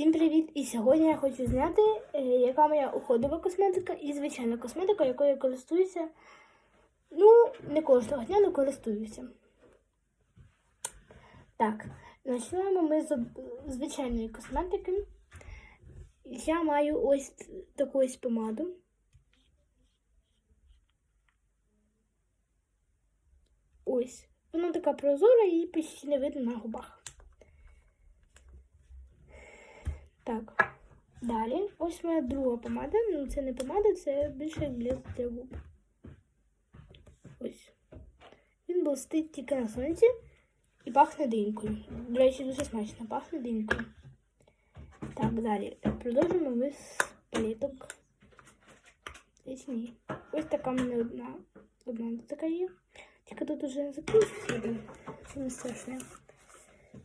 Всім привіт! І сьогодні я хочу зняти, е, яка моя уходова косметика і звичайна косметика, якою я користуюся. Ну, не кожного дня, але користуюся. Так, починаємо ми з звичайної косметики. Я маю ось таку ось помаду. Ось. Вона така прозора і почти не видно на губах. Так. Далі. Ось моя друга помада. Ну, це не помада, це більше для губ. Ось. Він блистить тільки на сонці і пахне динькою. До речі, дуже смачно пахне динькою. Так, далі. Продовжуємо ми з паліток. Ні. Ось така в мене одна. Одна така є. Тільки тут уже закінчиться. Це не страшне.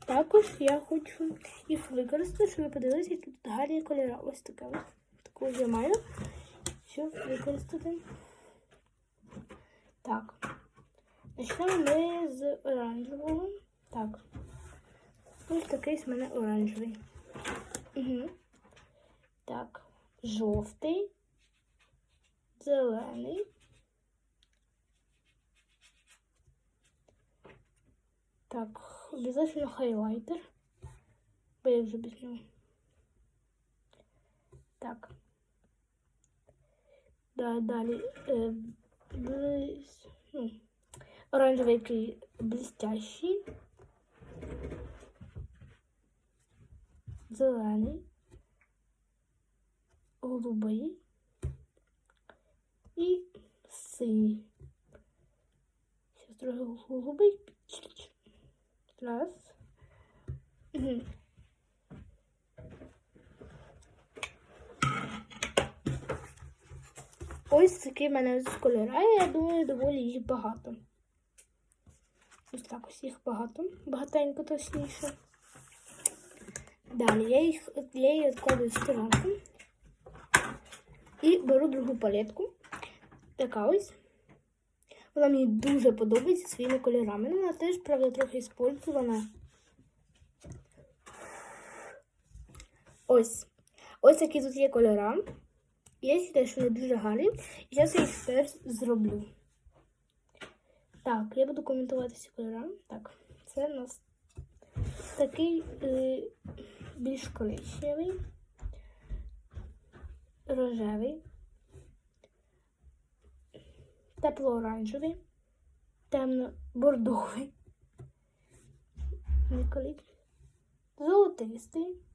Також я хочу їх використати, щоб ви подивилися, які тут гарні кольори. Ось таке. Таку я маю. Щоб використати. Так. Почнемо ми з оранжевого. Так. Ось такий з мене оранжевий. Угу. Так. Жовтий. Зелений. Так, обязательно хайлайтер. Бо я вже без нього. Так. Да, далі. Е, близ... ну, оранжевий блестящий. Зелений. Голубий. І синій. Сейчас трохи голубий. Раз. Мгм. Ось такий в мене з кольора, я думаю, доволі їх багато. Ось так ось їх багато. Багатенько точніше. Далі я їх я її відкладую в сторонку. І беру другу палетку. Така ось. Вона мені дуже подобається своїми кольорами. Вона теж, правда, трохи спользована. Ось. Ось такі тут є кольора. Я вважаю, що вони дуже гарні. І зараз я їх теж зроблю. Так, я буду коментувати ці кольори. Так, це у нас такий е, більш коричневий, рожевий, тепло-оранжевий, темно-бордовий, золотистий,